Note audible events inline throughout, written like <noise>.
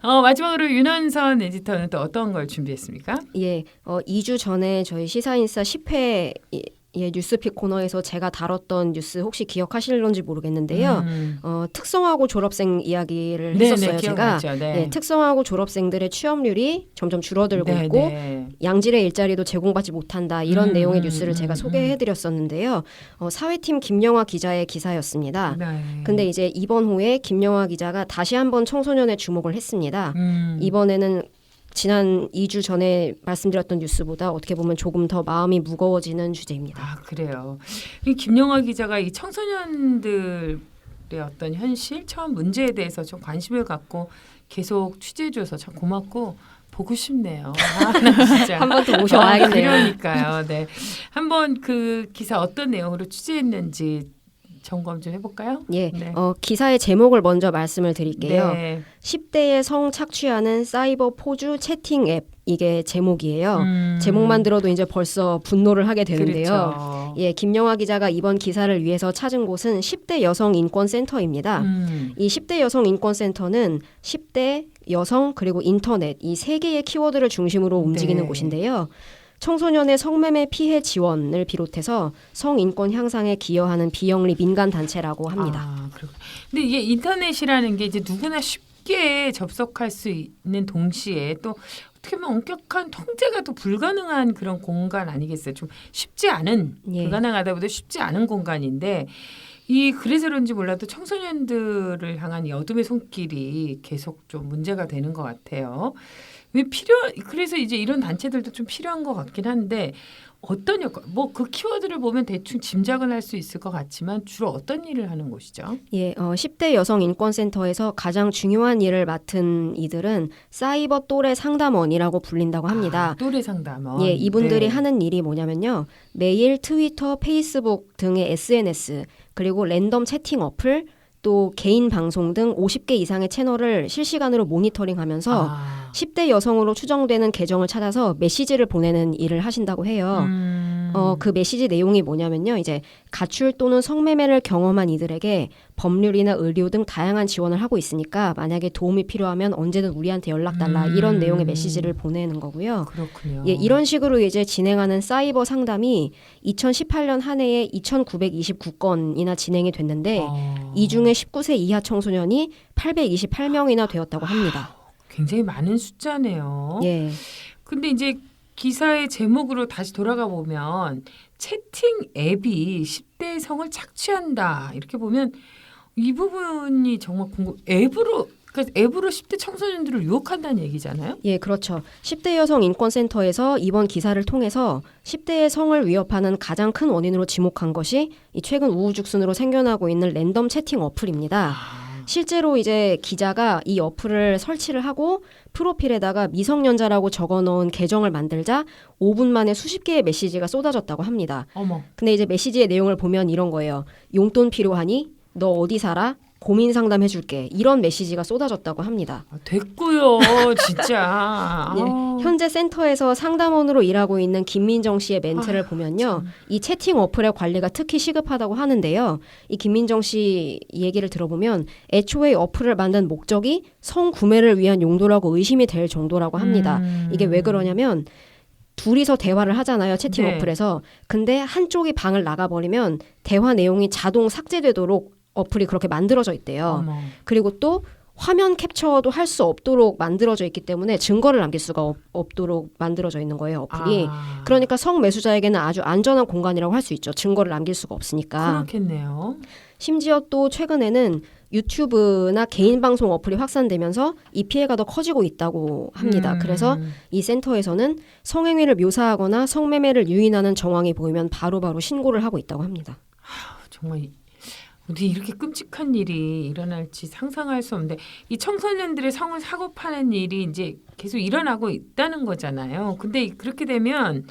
어, 마지막으로 윤원선 에디터는 또 어떤 걸 준비했습니까? 예, 어, 2주 전에 저희 시사인싸 10회 예, 뉴스픽 코너에서 제가 다뤘던 뉴스 혹시 기억하실런지 모르겠는데요. 음. 어, 특성화고 졸업생 이야기를 네, 했었어요. 네, 제가. 네. 예, 특성화고 졸업생들의 취업률이 점점 줄어들고 네, 있고 네. 양질의 일자리도 제공받지 못한다 이런 음, 내용의 음, 뉴스를 음, 제가 음. 소개해 드렸었는데요. 어, 사회팀 김영화 기자의 기사였습니다. 네. 근데 이제 이번 호에 김영화 기자가 다시 한번 청소년에 주목을 했습니다. 음. 이번에는 지난 2주 전에 말씀드렸던 뉴스보다 어떻게 보면 조금 더 마음이 무거워지는 주제입니다. 아 그래요. 이 김영화 기자가 이 청소년들의 어떤 현실, 처음 문제에 대해서 좀 관심을 갖고 계속 취재해줘서 참 고맙고 보고 싶네요. <laughs> 아, 나 진짜. 한번더 아, 모셔와야겠네요. 그러니까요. 네. 한번 그 기사 어떤 내용으로 취재했는지 점검 좀 해볼까요? 예, 네. 어, 기사의 제목을 먼저 말씀을 드릴게요. 네. 10대의 성 착취하는 사이버 포주 채팅 앱 이게 제목이에요. 음. 제목만 들어도 이제 벌써 분노를 하게 되는데요. 그렇죠. 예, 김영화 기자가 이번 기사를 위해서 찾은 곳은 10대 여성 인권 센터입니다. 음. 이 10대 여성 인권 센터는 10대 여성 그리고 인터넷 이 세 개의 키워드를 중심으로 움직이는 네. 곳인데요. 청소년의 성매매 피해 지원을 비롯해서 성인권 향상에 기여하는 비영리 민간 단체라고 합니다. 아, 그렇군. 근데 이게 인터넷이라는 게 이제 누구나 쉽게 접속할 수 있는 동시에 또 어떻게 보면 엄격한 통제가 또 불가능한 그런 공간 아니겠어요? 좀 쉽지 않은 예. 불가능하다보다 쉽지 않은 공간인데 이 그래서 그런지 몰라도 청소년들을 향한 이 어둠의 손길이 계속 좀 문제가 되는 것 같아요. 왜 필요? 그래서 이제 이런 단체들도 좀 필요한 것 같긴 한데 어떤 역할? 뭐그 키워드를 보면 대충 짐작은 할 수 있을 것 같지만 주로 어떤 일을 하는 곳이죠? 예, 어, 10대 여성 인권센터에서 가장 중요한 일을 맡은 이들은 사이버 또래 상담원이라고 불린다고 합니다. 아, 또래 상담원. 예, 이분들이 네. 하는 일이 뭐냐면요. 매일 트위터, 페이스북 등의 SNS, 그리고 랜덤 채팅 어플, 또 개인 방송 등 50개 이상의 채널을 실시간으로 모니터링 하면서 아, 10대 여성으로 추정되는 계정을 찾아서 메시지를 보내는 일을 하신다고 해요. 음. 어, 그 메시지 내용이 뭐냐면요. 이제 가출 또는 성매매를 경험한 이들에게 법률이나 의료 등 다양한 지원을 하고 있으니까 만약에 도움이 필요하면 언제든 우리한테 연락 달라 음. 이런 내용의 메시지를 보내는 거고요. 그렇군요. 예, 이런 식으로 이제 진행하는 사이버 상담이 2018년 한 해에 2,929건이나 진행이 됐는데 어. 이 중에 19세 이하 청소년이 828명이나 되었다고 합니다. 굉장히 많은 숫자네요. 예. 근데 이제 기사의 제목으로 다시 돌아가 보면 채팅 앱이 10대 성을 착취한다 이렇게 보면 이 부분이 정말 궁금. 앱으로 그러니까 앱으로 10대 청소년들을 유혹한다는 얘기잖아요. 예, 그렇죠. 10대 여성 인권센터에서 이번 기사를 통해서 10대의 성을 위협하는 가장 큰 원인으로 지목한 것이 이 최근 우후죽순으로 생겨나고 있는 랜덤 채팅 어플입니다. 아, 실제로 이제 기자가 이 어플을 설치를 하고 프로필에다가 미성년자라고 적어 놓은 계정을 만들자 5분 만에 수십 개의 메시지가 쏟아졌다고 합니다. 어머. 근데 이제 메시지의 내용을 보면 이런 거예요. 용돈 필요하니? 너 어디 살아? 고민 상담해 줄게. 이런 메시지가 쏟아졌다고 합니다. 아, 됐고요, 진짜. 예, <laughs> 아우, 현재 센터에서 상담원으로 일하고 있는 김민정 씨의 멘트를 아, 보면요. 참. 이 채팅 어플의 관리가 특히 시급하다고 하는데요. 이 김민정 씨 얘기를 들어보면 애초에 어플을 만든 목적이 성구매를 위한 용도라고 의심이 될 정도라고 합니다. 음. 이게 왜 그러냐면 둘이서 대화를 하잖아요. 채팅 네. 어플에서. 근데 한쪽이 방을 나가버리면 대화 내용이 자동 삭제되도록 어플이 그렇게 만들어져 있대요. 어머. 그리고 또 화면 캡처도 할 수 없도록 만들어져 있기 때문에 증거를 남길 수가 없, 없도록 만들어져 있는 거예요, 어플이. 아, 그러니까 성매수자에게는 아주 안전한 공간이라고 할 수 있죠. 증거를 남길 수가 없으니까. 그렇겠네요. 심지어 또 최근에는 유튜브나 개인 방송 어플이 확산되면서 이 피해가 더 커지고 있다고 합니다. 음. 그래서 이 센터에서는 성행위를 묘사하거나 성매매를 유인하는 정황이 보이면 바로바로 신고를 하고 있다고 합니다. 정말 이- 어떻게 이렇게 끔찍한 일이 일어날지 상상할 수 없는데 이 청소년들의 성을 사고 파는 일이 이제 계속 일어나고 있다는 거잖아요. 근데 그렇게 되면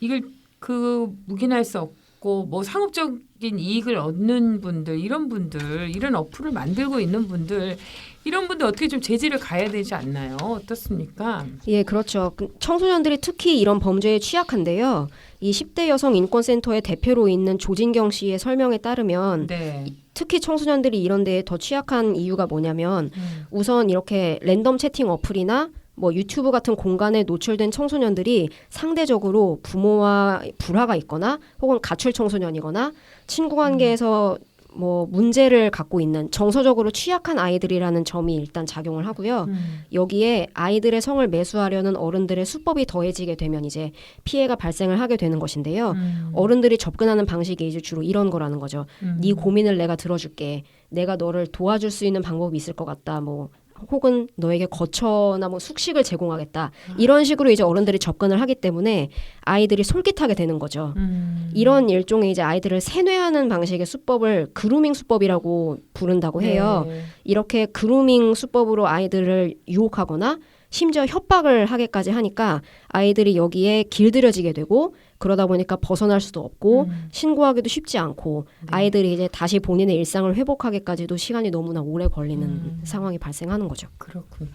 이걸 그 묵인할 수 없고 뭐 상업적인 이익을 얻는 분들 이런 분들 이런 어플을 만들고 있는 분들 이런 분들 어떻게 좀 제지를 가야 되지 않나요? 어떻습니까? 예, 그렇죠. 그 청소년들이 특히 이런 범죄에 취약한데요. 이 10대 여성 인권센터의 대표로 있는 조진경 씨의 설명에 따르면 네. 특히 청소년들이 이런 데에 더 취약한 이유가 뭐냐면 음. 우선 이렇게 랜덤 채팅 어플이나 뭐 유튜브 같은 공간에 노출된 청소년들이 상대적으로 부모와 불화가 있거나 혹은 가출 청소년이거나 친구 관계에서 뭐 문제를 갖고 있는 정서적으로 취약한 아이들이라는 점이 일단 작용을 하고요. 음. 여기에 아이들의 성을 매수하려는 어른들의 수법이 더해지게 되면 이제 피해가 발생을 하게 되는 것인데요. 음. 어른들이 접근하는 방식이 이제 주로 이런 거라는 거죠. 음. 네 고민을 내가 들어줄게. 내가 너를 도와줄 수 있는 방법이 있을 것 같다. 뭐 혹은 너에게 거처나 뭐 숙식을 제공하겠다. 이런 식으로 이제 어른들이 접근을 하기 때문에 아이들이 솔깃하게 되는 거죠. 음. 이런 일종의 이제 아이들을 세뇌하는 방식의 수법을 그루밍 수법이라고 부른다고 해요. 네. 이렇게 그루밍 수법으로 아이들을 유혹하거나 심지어 협박을 하게까지 하니까 아이들이 여기에 길들여지게 되고 그러다 보니까 벗어날 수도 없고 음. 신고하기도 쉽지 않고 네. 아이들이 이제 다시 본인의 일상을 회복하기까지도 시간이 너무나 오래 걸리는 음. 상황이 발생하는 거죠. 그렇군요.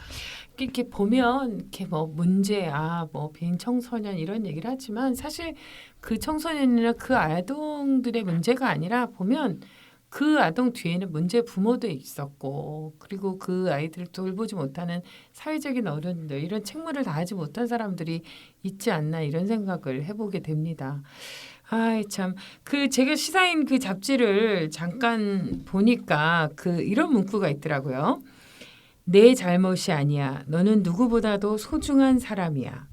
이렇게 보면 이렇게 뭐 문제야, 뭐 비행 청소년 이런 얘기를 하지만 사실 그 청소년이나 그 아동들의 문제가 아니라 보면 그 아동 뒤에는 문제 부모도 있었고 그리고 그 아이들을 돌보지 못하는 사회적인 어른들 이런 책무를 다하지 못한 사람들이 있지 않나 이런 생각을 해보게 됩니다. 아이 참 그 제가 시사인 그 잡지를 잠깐 보니까 그 이런 문구가 있더라고요. 내 잘못이 아니야. 너는 누구보다도 소중한 사람이야.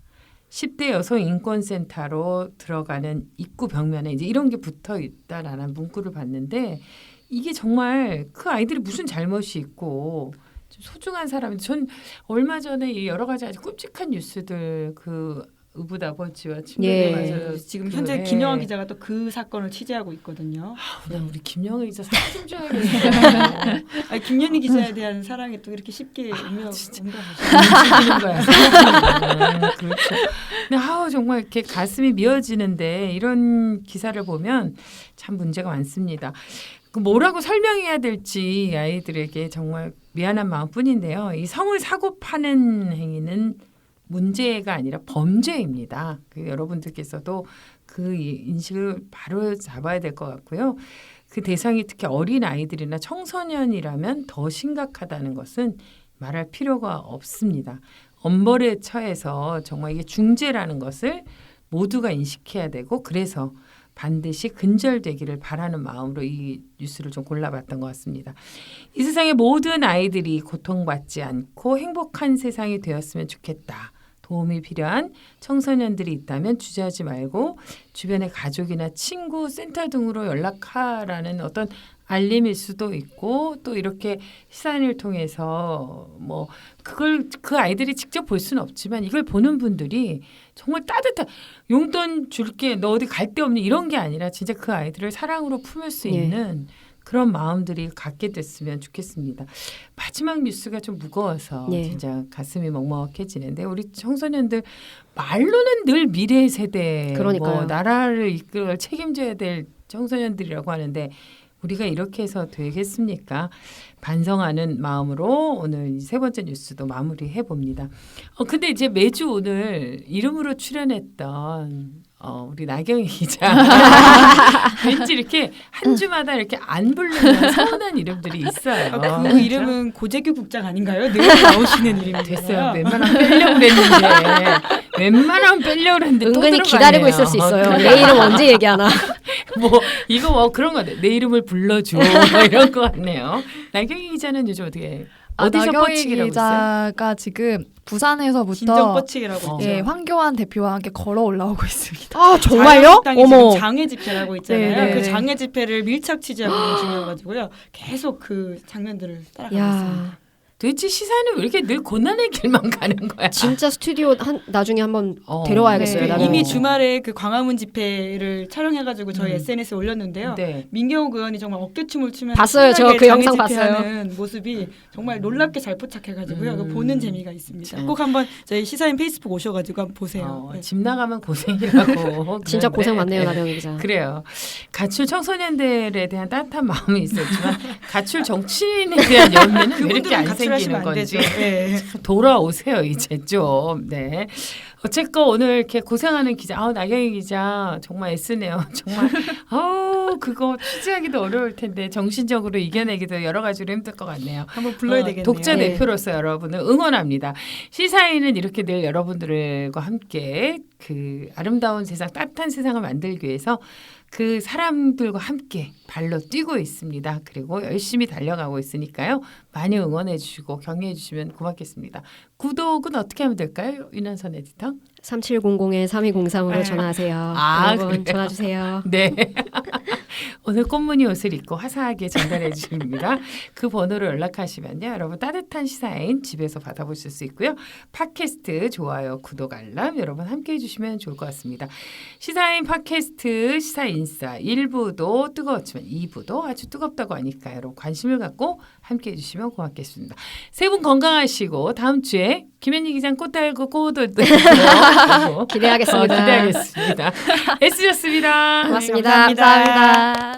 10대 여성 인권센터로 들어가는 입구 벽면에 이제 이런 게 붙어 있다라는 문구를 봤는데 이게 정말 그 아이들이 무슨 잘못이 있고 좀 소중한 사람인데 전 얼마 전에 이 여러 가지 아주 끔찍한 뉴스들 그 의붓 아버지와 예. 친구들 지금 현재 김영환 기자가 또 그 사건을 취재하고 있거든요. 그냥 우리 김영희 기자 사진 좀 줘야겠어요. 아니, 김연희 기자에 대한 사랑이 또 이렇게 쉽게 진짜. 옮겨가시죠. 움직이는 <laughs> 거야. 음, 그렇죠. 근데 아우 정말 이렇게 가슴이 미어지는데 이런 기사를 보면 참 문제가 많습니다. 그 뭐라고 설명해야 될지 아이들에게 정말 미안한 마음뿐인데요. 이 성을 사고 파는 행위는 문제가 아니라 범죄입니다. 그 여러분들께서도 그 이- 인식을 바로 잡아야 될 것 같고요. 그 대상이 특히 어린 아이들이나 청소년이라면 더 심각하다는 것은 말할 필요가 없습니다. 엄벌에 처해서 정말 이게 중죄라는 것을 모두가 인식해야 되고 그래서 반드시 근절되기를 바라는 마음으로 이 뉴스를 좀 골라봤던 것 같습니다. 이 세상의 모든 아이들이 고통받지 않고 행복한 세상이 되었으면 좋겠다. 도움이 필요한 청소년들이 있다면 주저하지 말고 주변의 가족이나 친구, 센터 등으로 연락하라는 어떤 알림일 수도 있고 또 이렇게 시사인을 통해서 뭐 그걸 그 아이들이 직접 볼 수는 없지만 이걸 보는 분들이 정말 따뜻한 용돈 줄게 너 어디 갈 데 없니 이런 게 아니라 진짜 그 아이들을 사랑으로 품을 수 예. 있는 그런 마음들이 갖게 됐으면 좋겠습니다. 마지막 뉴스가 좀 무거워서 예. 진짜 가슴이 먹먹해지는데 우리 청소년들 말로는 늘 미래 세대 그러니까요. 뭐 나라를 이끌 책임져야 될 청소년들이라고 하는데 우리가 이렇게 해서 되겠습니까? 반성하는 마음으로 오늘 이세 번째 뉴스도 마무리해 봅니다. 어 근데 이제 매주 오늘 이름으로 출연했던 어 우리 나경희 <laughs> 기자 <laughs> 왠지 이렇게 한 주마다 이렇게 안 부르는 서운한 이름들이 있어요. 그 이름은 고재규 국장 아닌가요? 늘 나오시는 이름이에요. 됐어요. 웬만하면 빼려고 그랬는데 웬만하면 빼려고 그랬는데 또 은근히. 기다리고 있을 수 있어요. 어, 내 이름 언제 얘기하나? <laughs> 뭐 이거 뭐 그런 거 같아. 내 이름을 불러줘 뭐 이런 거 같네요. 나경희 기자는 요즘 어떻게 아, 어디서 뻗치기라고 있어요? 기자가 지금 부산에서부터 진정 뻗치기라고 어. 있죠. 예, 황교안 대표와 함께 걸어 올라오고 있습니다. 아 정말요? 어머. 장애 집회라고 있잖아요. 네, 네, 그 네. 장애 집회를 밀착 취재하고 있는 중이어가지고요. 계속 그 장면들을 따라가고 있습니다. 야 도대체 시사는 왜 이렇게 늘 고난의 <laughs> 길만 가는 거야? 진짜 스튜디오 한 나중에 한번 어. 데려와야겠어요. 네. 이미. 주말에 그 광화문 집회를 촬영해가지고 저희 음. SNS에 올렸는데요. 네. 민경욱 의원이 정말 어깨춤을 추면서 봤어요. 저 그 영상 집회하는 모습이 정말 놀랍게 잘 포착해가지고요. 음. 보는 재미가 있습니다. 참. 꼭 한번 저희 시사인 페이스북 오셔가지고 한번 보세요. 어, 네. 집 나가면 고생이라고. <laughs> 진짜 고생 많네요, 네. 나경희 기자. 그래요. 가출 청소년들에 대한 따뜻한 마음이 있었지만 가출 정치인에 대한 연민은 왜 이렇게 그분들은 안 가출하시면 생기는 안 건지. 네. <laughs> 돌아오세요 이제 좀. 네. 어쨌건 오늘 이렇게 고생하는 기자, 아우 나경희 기자 정말 애쓰네요. <laughs> 정말 아우 그거 취재하기도 어려울 텐데 정신적으로 이겨내기도 여러 가지로 힘들 것 같네요. 한번 불러야 어, 되겠네요. 독자 네. 대표로서 여러분을 응원합니다. 시사인은 이렇게 늘 여러분들과 함께 그 아름다운 세상, 따뜻한 세상을 만들기 위해서 그 사람들과 함께 발로 뛰고 있습니다. 그리고 열심히 달려가고 있으니까요. 많이 응원해 주시고 격려해 주시면 고맙겠습니다. 구독은 어떻게 하면 될까요? 윤한선 에디터? 3700에 3203으로 네. 전화하세요. 아, 여러분 그래요? 전화 주세요. 네. <laughs> 오늘 꽃무늬 옷을 입고 화사하게 전달해 주십니다. 그 번호로 연락하시면요. 여러분 따뜻한 시사인 집에서 받아보실 수 있고요. 팟캐스트 좋아요, 구독, 알람 여러분 함께 해 주시면 좋을 것 같습니다. 시사인 팟캐스트 시사인싸 1부도 뜨거웠지만 2부도 아주 뜨겁다고 하니까 여러분 관심을 갖고 함께 해 주시면 고맙겠습니다. 세 분 건강하시고 다음 주에 김현희 기장 꽃 달고 꽃을 <laughs> 기대하겠습니다. 어, 기대하겠습니다. 애쓰셨습니다. 고맙습니다. 감사합니다. 감사합니다.